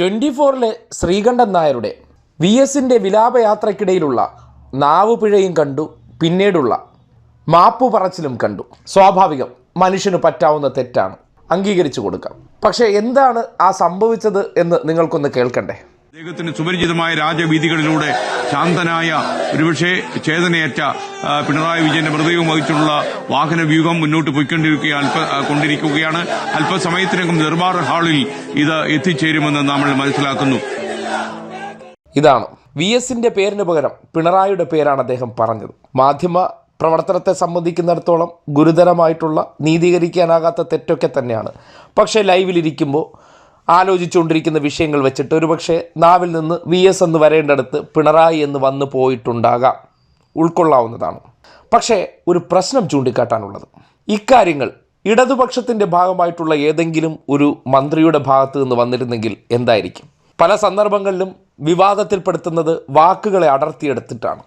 Twenty ഫോറിലെ Sreekandan നായരുടെ V എസിന്റെ വിലാപയാത്രയ്ക്കിടയിലുള്ള നാവുപിഴയും കണ്ടു പിന്നീടുള്ള മാപ്പു പറച്ചിലും കണ്ടു. സ്വാഭാവികം മനുഷ്യന് പറ്റാവുന്ന തെറ്റാണ്. അംഗീകരിച്ചു കൊടുക്കാം. പക്ഷേ എന്താണ് ആ സംഭവിച്ചത് എന്ന് നിങ്ങൾക്കൊന്ന് കേൾക്കണ്ടേ? അദ്ദേഹത്തിന് സുപരിചിതമായ രാജവീതികളിലൂടെ ശാന്തനായ ഒരുപക്ഷെ ചേതനയേറ്റ പിണറായി വിജയന്റെ മൃതദേഹം വഹിച്ചുള്ള വാഹന വ്യൂഹം മുന്നോട്ട് പോയിക്കൊണ്ടിരിക്കുകയാണ് അല്പ കൊണ്ടിരിക്കുകയാണ്. അല്പസമയത്തിനകം ദർബാർ ഹാളിൽ ഇത് എത്തിച്ചേരുമെന്ന് നമ്മൾ മനസ്സിലാക്കുന്നു. ഇതാണ് വി എസിന്റെ പേരിന് പകരം പിണറായിയുടെ പേരാണ് അദ്ദേഹം പറഞ്ഞത്. മാധ്യമ പ്രവർത്തനത്തെ സംബന്ധിക്കുന്നിടത്തോളം ഗുരുതരമായിട്ടുള്ള നീതീകരിക്കാനാകാത്ത തെറ്റൊക്കെ തന്നെയാണ്. പക്ഷേ ലൈവിലിരിക്കുമ്പോൾ ആലോചിച്ചുകൊണ്ടിരിക്കുന്ന വിഷയങ്ങൾ വെച്ചിട്ട് ഒരുപക്ഷെ നാവിൽ നിന്ന് വി എസ് എന്ന് വരേണ്ടടുത്ത് പിണറായി എന്ന് വന്നു പോയിട്ടുണ്ടാകാം. ഉൾക്കൊള്ളാവുന്നതാണ്. പക്ഷേ ഒരു പ്രശ്നം ചൂണ്ടിക്കാട്ടാനുള്ളത്. ഇക്കാര്യങ്ങൾ ഇടതുപക്ഷത്തിന്റെ ഭാഗമായിട്ടുള്ള ഏതെങ്കിലും ഒരു മന്ത്രിയുടെ ഭാഗത്ത് നിന്ന് വന്നിരുന്നെങ്കിൽ എന്തായിരിക്കും? പല സന്ദർഭങ്ങളിലും വിവാദത്തിൽപ്പെടുത്തുന്നത് വാക്കുകളെ അടർത്തിയെടുത്തിട്ടാണ്.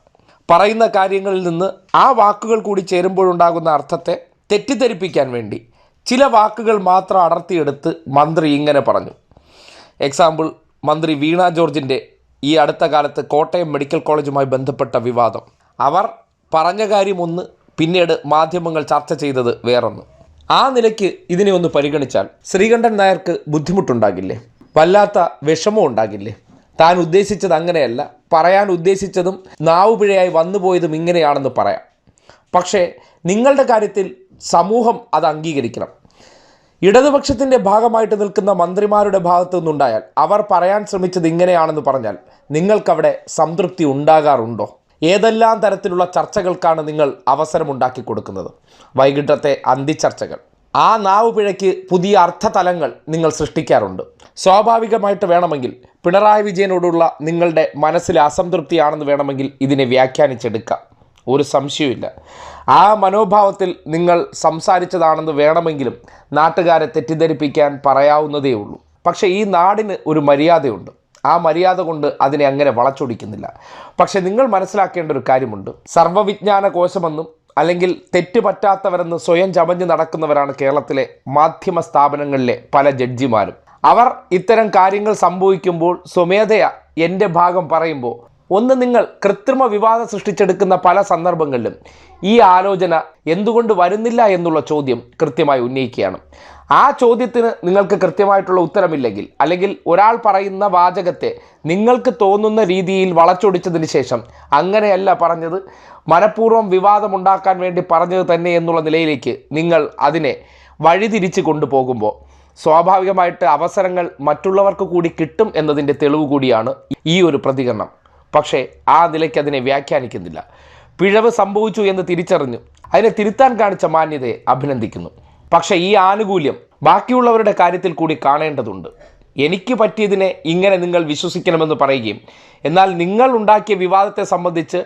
പറയുന്ന കാര്യങ്ങളിൽ നിന്ന് ആ വാക്കുകൾ കൂടി ചേരുമ്പോഴുണ്ടാകുന്ന അർത്ഥത്തെ തെറ്റിദ്ധരിപ്പിക്കാൻ വേണ്ടി ചില വാക്കുകൾ മാത്രം അടർത്തിയെടുത്ത് മന്ത്രി ഇങ്ങനെ പറഞ്ഞു. എക്സാമ്പിൾ മന്ത്രി വീണ ജോർജിന്റെ ഈ അടുത്ത കാലത്ത് കോട്ടയം മെഡിക്കൽ കോളേജുമായി ബന്ധപ്പെട്ട വിവാദം. അവർ പറഞ്ഞ കാര്യമൊന്ന് പിന്നീട് മാധ്യമങ്ങൾ ചർച്ച ചെയ്തത് വേറൊന്ന്. ആ നിലയ്ക്ക് ഇതിനെ ഒന്ന് പരിഗണിച്ചാൽ ശ്രീകണ്ഠൻ നായർക്ക് ബുദ്ധിമുട്ടുണ്ടാകില്ലേ? വല്ലാത്ത വിഷമം ഉണ്ടാകില്ലേ? താൻ ഉദ്ദേശിച്ചത് അങ്ങനെയല്ല. പറയാൻ ഉദ്ദേശിച്ചതും നാവുപിഴയായി വന്നുപോയതും ഇങ്ങനെയാണെന്ന് പറയാം. പക്ഷേ നിങ്ങളുടെ കാര്യത്തിൽ സമൂഹം അത് അംഗീകരിക്കണം. ഇടതുപക്ഷത്തിന്റെ ഭാഗമായിട്ട് നിൽക്കുന്ന മന്ത്രിമാരുടെ ഭാഗത്തു നിന്നുണ്ടായാൽ അവർ പറയാൻ ശ്രമിച്ചത് ഇങ്ങനെയാണെന്ന് പറഞ്ഞാൽ നിങ്ങൾക്കവിടെ സംതൃപ്തി ഉണ്ടാകാറുണ്ടോ? ഏതെല്ലാം തരത്തിലുള്ള ചർച്ചകൾക്കാണ് നിങ്ങൾ അവസരമുണ്ടാക്കി കൊടുക്കുന്നത്? വൈകിട്ടത്തെ അന്തിച്ചർച്ചകൾ ആ നാവ് പിഴയ്ക്ക് പുതിയ അർത്ഥതലങ്ങൾ നിങ്ങൾ സൃഷ്ടിക്കാറുണ്ട്. സ്വാഭാവികമായിട്ട് വേണമെങ്കിൽ പിണറായി വിജയനോടുള്ള നിങ്ങളുടെ മനസ്സിലെ അസംതൃപ്തിയാണെന്ന് വേണമെങ്കിൽ ഇതിനെ വ്യാഖ്യാനിച്ചെടുക്കാം. ഒരു സംശയവുമില്ല. ആ മനോഭാവത്തിൽ നിങ്ങൾ സംസാരിച്ചതാണെന്ന് വേണമെങ്കിലും നാട്ടുകാരെ തെറ്റിദ്ധരിപ്പിക്കാൻ പറയാവുന്നതേ ഉള്ളൂ. പക്ഷേ ഈ നാടിന് ഒരു മര്യാദയുണ്ട്. ആ മര്യാദ കൊണ്ട് അതിനെ അങ്ങനെ വളച്ചൊടിക്കുന്നില്ല. പക്ഷെ നിങ്ങൾ മനസ്സിലാക്കേണ്ട ഒരു കാര്യമുണ്ട്. സർവവിജ്ഞാന കോശമെന്നും അല്ലെങ്കിൽ തെറ്റുപറ്റാത്തവരെന്ന് സ്വയം ചമഞ്ഞ് നടക്കുന്നവരാണ് കേരളത്തിലെ മാധ്യമ സ്ഥാപനങ്ങളിലെ പല ജഡ്ജിമാരും. അവർ ഇത്തരം കാര്യങ്ങൾ സംഭവിക്കുമ്പോൾ സ്വമേധയ എന്റെ ഭാഗം പറയുമ്പോൾ ഒന്ന് നിങ്ങൾ കൃത്രിമ വിവാദം സൃഷ്ടിച്ചെടുക്കുന്ന പല സന്ദർഭങ്ങളിലും ഈ ആലോചന എന്തുകൊണ്ട് വരുന്നില്ല എന്നുള്ള ചോദ്യം കൃത്യമായി ഉന്നയിക്കുകയാണ്. ആ ചോദ്യത്തിന് നിങ്ങൾക്ക് കൃത്യമായിട്ടുള്ള ഉത്തരമില്ലെങ്കിൽ അല്ലെങ്കിൽ ഒരാൾ പറയുന്ന വാചകത്തെ നിങ്ങൾക്ക് തോന്നുന്ന രീതിയിൽ വളച്ചൊടിച്ചതിന് ശേഷം അങ്ങനെയല്ല പറഞ്ഞത് മനഃപൂർവം വിവാദമുണ്ടാക്കാൻ വേണ്ടി പറഞ്ഞത് തന്നെ എന്നുള്ള നിലയിലേക്ക് നിങ്ങൾ അതിനെ വഴിതിരിച്ച് കൊണ്ടുപോകുമ്പോൾ സ്വാഭാവികമായിട്ട് അവസരങ്ങൾ മറ്റുള്ളവർക്ക് കൂടി കിട്ടും എന്നതിന്റെ തെളിവ് കൂടിയാണ് ഈ ഒരു പ്രതികരണം. പക്ഷേ ആ നിലയ്ക്ക് അതിനെ വ്യാഖ്യാനിക്കുന്നില്ല. പിഴവ് സംഭവിച്ചു എന്ന് തിരിച്ചറിഞ്ഞു. അതിനെ തിരുത്താൻ കാണിച്ച മാന്യതയെ അഭിനന്ദിക്കുന്നു. പക്ഷേ ഈ ആനുകൂല്യം ബാക്കിയുള്ളവരുടെ കാര്യത്തിൽ കൂടി കാണേണ്ടതുണ്ട്. എനിക്ക് പറ്റിയതിനെ ഇങ്ങനെ നിങ്ങൾ വിശ്വസിക്കണമെന്ന് പറയുകയും എന്നാൽ നിങ്ങൾ ഉണ്ടാക്കിയ വിവാദത്തെ സംബന്ധിച്ച്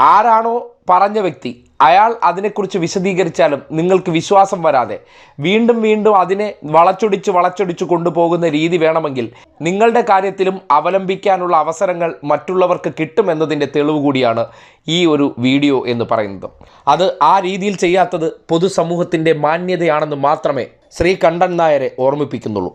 ആരാണോ പറഞ്ഞ വ്യക്തി അയാൾ അതിനെക്കുറിച്ച് വിശദീകരിച്ചാലും നിങ്ങൾക്ക് വിശ്വാസം വരാതെ. വീണ്ടും വീണ്ടും അതിനെ വളച്ചൊടിച്ച് വളച്ചൊടിച്ച് കൊണ്ടുപോകുന്ന രീതി വേണമെങ്കിൽ നിങ്ങളുടെ കാര്യത്തിലും അവലംബിക്കാനുള്ള അവസരങ്ങൾ മറ്റുള്ളവർക്ക് കിട്ടുമെന്നതിന്റെ തെളിവ് കൂടിയാണ് ഈ ഒരു വീഡിയോ എന്ന് പറയുന്നത്. അത് ആ രീതിയിൽ ചെയ്യാത്തത് പൊതുസമൂഹത്തിന്റെ മാന്യതയാണെന്ന് മാത്രമേ ശ്രീകണ്ഠൻ നായരെ ഓർമ്മിപ്പിക്കുന്നുള്ളൂ.